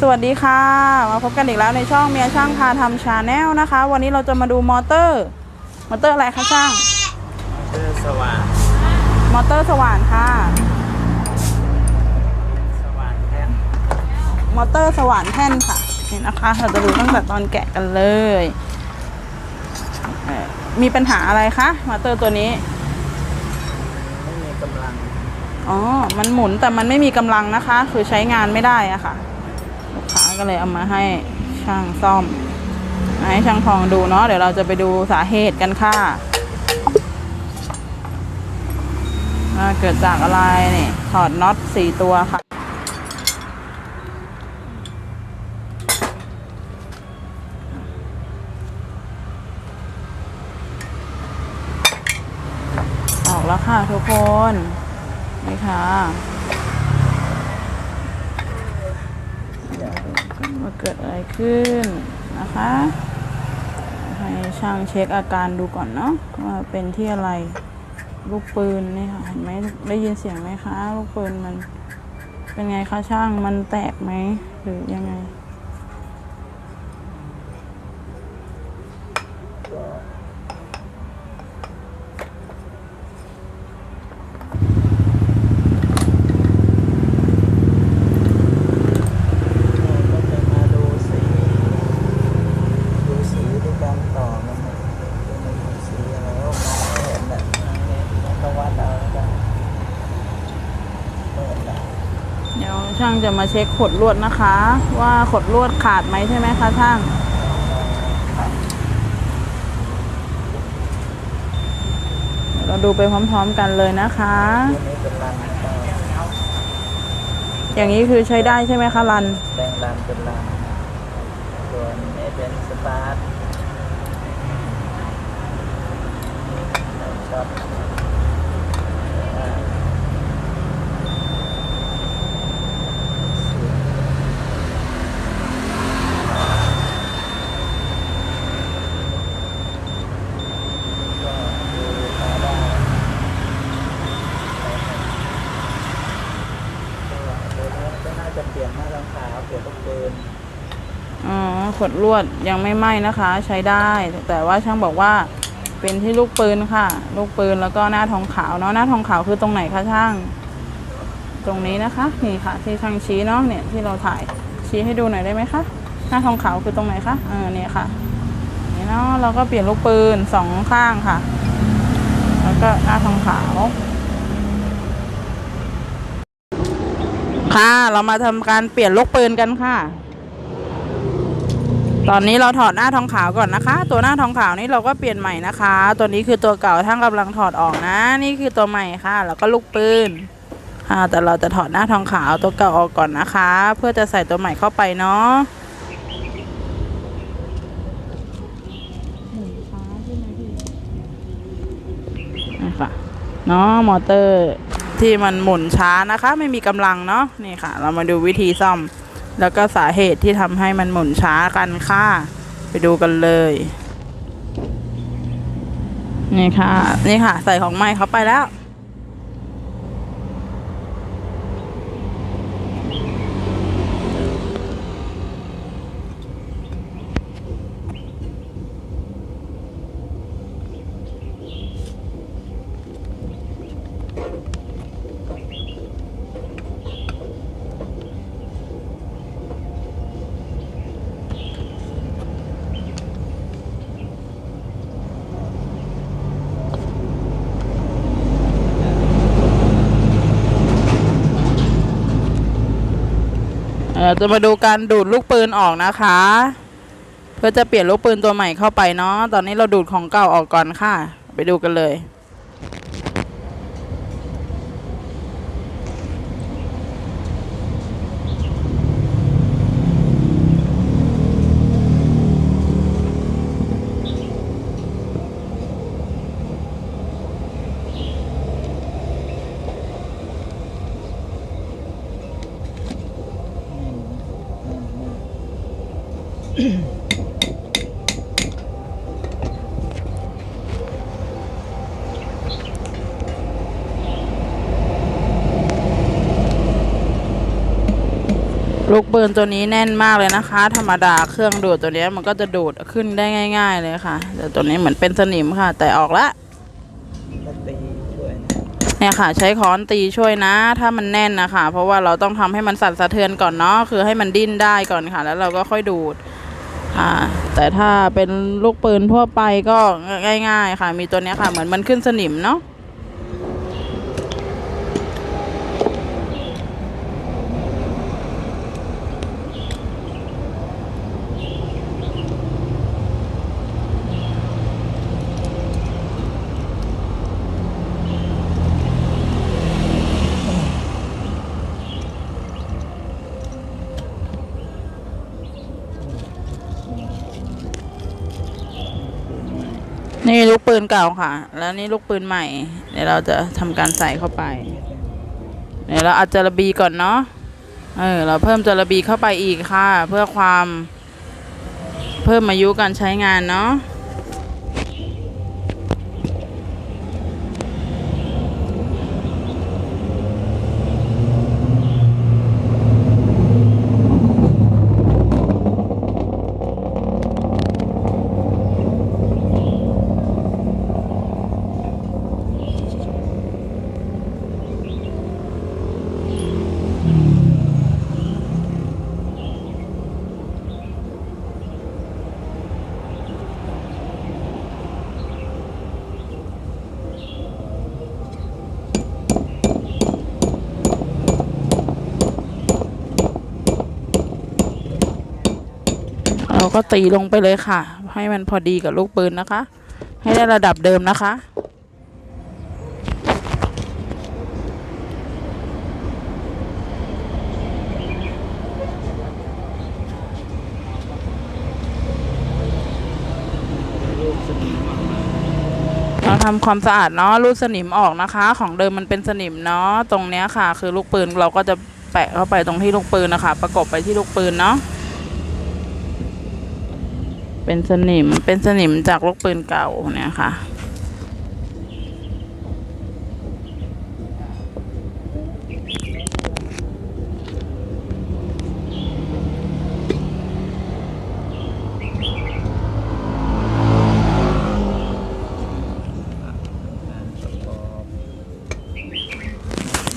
สวัสดีค่ะ มาพบกันอีกแล้วในช่องเมียช่างพาทำชาแนลนะคะ วันนี้เราจะมาดูมอเตอร์ มอเตอร์อะไรคะช่างคือสว่างมอเตอร์สว่านค่ะ สว่างแท่น มอเตอร์สว่านแท่นค่ะ นี่นะคะ เราจะดูตั้งแต่ตอนแกะกันเลยเอ่อมีปัญหาอะไรคะ มอเตอร์ตัวนี้ ไม่มีกำลัง อ๋อ มันหมุนแต่มันไม่มีกำลังนะคะ คือใช้งานไม่ได้อะค่ะ ลูกค้าก็เลยเอามาให้ช่างซ่อมให้ช่างทองดูเนาะเดี๋ยวเราจะไปดูสาเหตุกันค่ะว่าเกิดจากอะไรนี่ถอดน็อตสี่ตัวค่ะออกแล้วค่ะทุกคน นี่ค่ะว่า เกิดอะไรขึ้นนะคะ ให้ช่างเช็คอาการดูก่อนเนาะว่าเป็นที่อะไรลูกปืนนี่ค่ะเห็นไหมได้ยินเสียงไหมคะ ลูกปืนมันเป็นไงคะช่างมันแตกไหมหรือยังไง ก็จะมาดูสี ดูสีด้วยการต่อมันนะมันมีสีอะไรออกมาไม่เห็นแบบตะวันเอาแล้วกันเปิดแล้ว เดี๋ยว ช่างจะมาเช็คขดลวดนะคะ ว่าขดลวดขาดไหมใช่ไหมคะช่างเราดูไปพร้อมๆกันเลยนะคะ อย่างนี้คือใช้ได้ใช่ไหมคะรันแดงรันเป็นรันส่วนนี้เป็นสตาร์ทช็อตก็ดูตาได้ตัวนี้ก็น่าจะเปลี่ยนหน้ารองเท้าเปลี่ยนลูกปืน อ๋อ ขดลวดยังไม่ไหม้นะคะ ใช้ได้ แต่ว่าช่างบอกว่าเป็นที่ลูกปืนค่ะ ลูกปืนแล้วก็หน้าทองขาวเนาะหน้าทองขาวคือตรงไหนคะช่าง ตรงนี้นะคะ นี่ค่ะ ที่ช่างชี้เนาะเนี่ยที่เราถ่ายชี้ให้ดูหน่อยได้ไหมคะหน้าทองขาวคือตรงไหนคะเออเนี่ยค่ะนี่เนาะเราก็เปลี่ยนลูกปืนสองข้างค่ะ แล้วก็หน้าทองขาวค่ะ เรามาทำการเปลี่ยนลูกปืนกันค่ะ ตอนนี้เราถอดหน้าทองขาวก่อนนะคะ ตัวหน้าทองขาวนี่เราก็เปลี่ยนใหม่นะคะ ตัวนี้คือตัวเก่าท่านกำลังถอดออกนะ นี่คือตัวใหม่ค่ะ แล้วก็ลูกปืนค่ะแต่เราจะถอดหน้าทองขาวตัวเก่าออกก่อนนะคะ เพื่อจะใส่ตัวใหม่เข้าไปเนาะนี่ค่ะเนาะมอเตอร์ที่มันหมุนช้านะคะ ไม่มีกำลังเนาะนี่ค่ะ เรามาดูวิธีซ่อม แล้วก็สาเหตุที่ทำให้มันหมุนช้ากันค่ะ ไปดูกันเลย นี่ค่ะ นี่ค่ะ ใส่ของใหม่เข้าไปแล้ว เราจะมาดูการดูดลูกปืนออกนะคะ เพื่อจะเปลี่ยนลูกปืนตัวใหม่เข้าไปเนาะตอนนี้เราดูดของเก่าออกก่อนค่ะ ไปดูกันเลย ลูกปืนตัวนี้แน่นมากเลยนะคะ ธรรมดาเครื่องดูดตัวเนี้ยมันก็จะดูดขึ้นได้ง่าย ๆ เลยค่ะแต่ตัวนี้เหมือนเป็นสนิมค่ะ แต่ออกละก็ตีช่วยนะเนี่ยค่ะ ใช้ค้อนตีช่วยนะ ถ้ามันแน่นนะคะ เพราะว่าเราต้องทำให้มันสั่นสะเทือนก่อนเนาะคือให้มันดิ้นได้ก่อนค่ะ แล้วเราก็ค่อยดูด ค่ะแต่ถ้าเป็นลูกปืนทั่วไปก็ง่าย ๆ ค่ะ มีตัวเนี้ยค่ะ เหมือนมันขึ้นสนิมเนาะ นี่ลูกปืนเก่าค่ะ แล้วนี่ลูกปืนใหม่ เดี๋ยวเราจะทำการใส่เข้าไป เดี๋ยวเราอาจจะระบีก่อนเนาะ เออ เราเพิ่มจระบีเข้าไปอีกค่ะ เพื่อความเพิ่มอายุการใช้งานเนาะ ก็ตีลงไปเลยค่ะ ให้มันพอดีกับลูกปืนนะคะ ให้ได้ระดับเดิมนะคะ เราทำความสะอาดเนาะรูดสนิมออกนะคะ ของเดิมมันเป็นสนิมเนาะตรงเนี้ยค่ะ คือลูกปืนเราก็จะแปะเข้าไปตรงที่ลูกปืนนะคะ ประกบไปที่ลูกปืนเนาะ เป็นสนิมเป็นสนิมจากลูกปืนเก่าเนี่ยค่ะ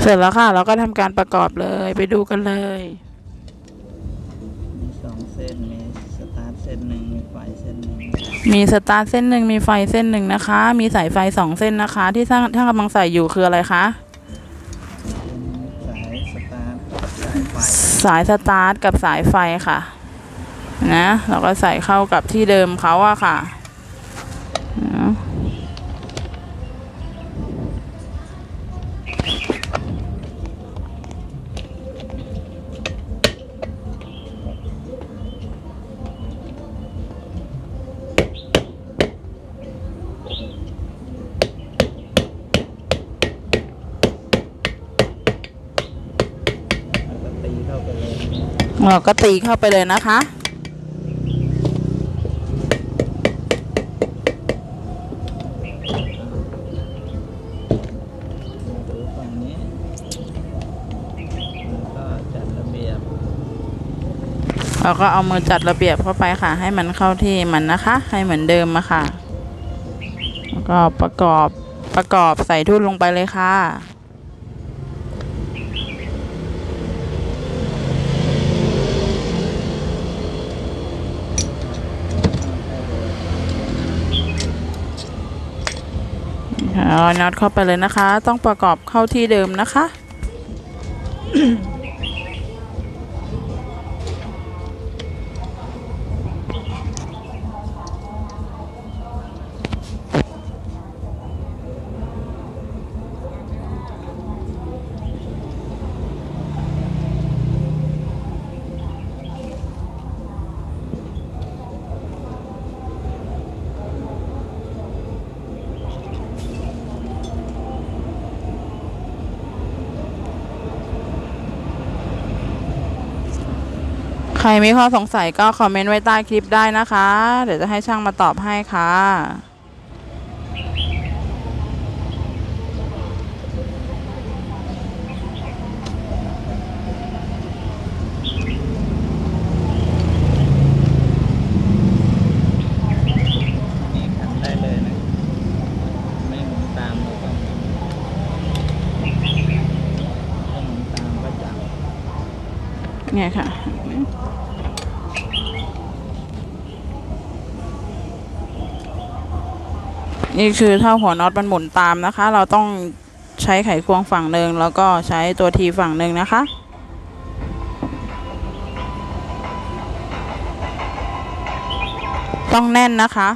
เสร็จแล้วค่ะ เราก็ทำการประกอบเลยไปดูกันเลย มีสตาร์ทเส้นหนึ่งมีไฟเส้นหนึ่งนะคะ มีสายไฟสองเส้นนะคะ ที่ท่านท่านกำลังใส่อยู่คืออะไรคะสายสตาร์ทกับสายไฟสายสตาร์ทกับสายไฟค่ะ นะเราก็ใส่เข้ากับที่เดิมเขาอะค่ะแล้วก็ตีเข้าไปเลย เราก็ตีเข้าไปเลยนะคะมาดูฝั่งนี้แล้วก็จัดระเบียบเราก็เอามือจัดระเบียบเข้าไปค่ะ ให้มันเข้าที่มันนะคะ ให้เหมือนเดิมอะค่ะ แล้วก็ประกอบประกอบใส่ทุ่นลงไปเลยค่ะ เอาน็อตเข้าไปเลยนะคะ ต้องประกอบเข้าที่เดิมนะคะ ใครมีข้อสงสัยก็คอมเมนต์ไว้ใต้คลิปได้นะคะ เดี๋ยวจะให้ช่างมาตอบให้ค่ะเนี่ยค่ะ นี่คือถ้าหัวน็อตมันหมุนตามนะคะ เราต้องใช้ไขควงฝั่งหนึ่งแล้วก็ใช้ตัวทีฝั่งหนึ่งนะคะต้องแน่นนะคะ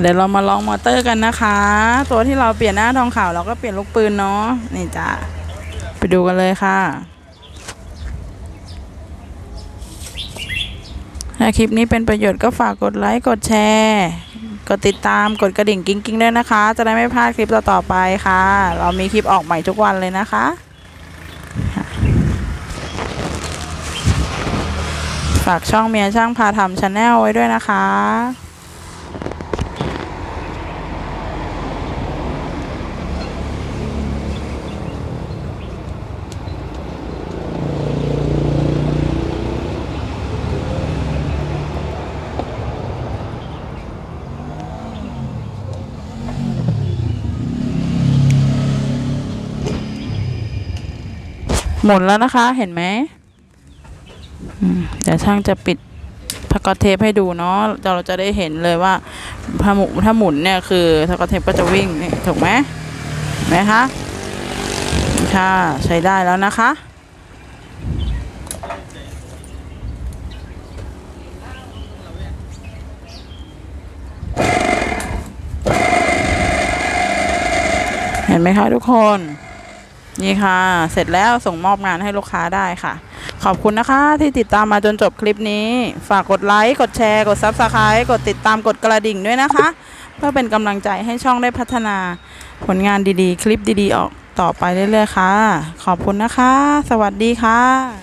เดี๋ยวเรามาลองมอเตอร์กันนะคะ ตัวที่เราเปลี่ยนหน้าทองขาวเราก็เปลี่ยนลูกปืนเนาะนี่จ้ะไปดูกันเลยค่ะถ้าคลิปนี้เป็นประโยชน์ก็ฝากกดไลค์กดแชร์ กดติดตามกดกระดิ่งกิ้งกิ้งด้วยนะคะ จะได้ไม่พลาดคลิปต่อๆไปค่ะ เรามีคลิปออกใหม่ทุกวันเลยนะคะ ฝากช่องเมียช่างพาทำชาแนลไว้ด้วยนะคะ หมุนแล้วนะคะเห็นไหมอืมเดี๋ยวช่างจะปิดพากอตเทปให้ดูเนาะเราจะได้เห็นเลยว่าถ้าหมุนถ้าหมุนเนี่ยคือพากอตเทปก็จะวิ่งนี่ถูกไหมไหมคะค่ะใช้ได้แล้วนะคะเห็นไหมคะทุกคน นี่ค่ะ เสร็จแล้วส่งมอบงานให้ลูกค้าได้ค่ะ ขอบคุณนะคะที่ติดตามมาจนจบคลิปนี้ ฝากกดไลค์ กดแชร์ กด Subscribe กดติดตาม กดกระดิ่งด้วยนะคะ เพื่อเป็นกำลังใจให้ช่องได้พัฒนา ผลงานดีๆ คลิปดีๆ ออกต่อไปเรื่อยๆ ค่ะ ขอบคุณนะคะ สวัสดีค่ะ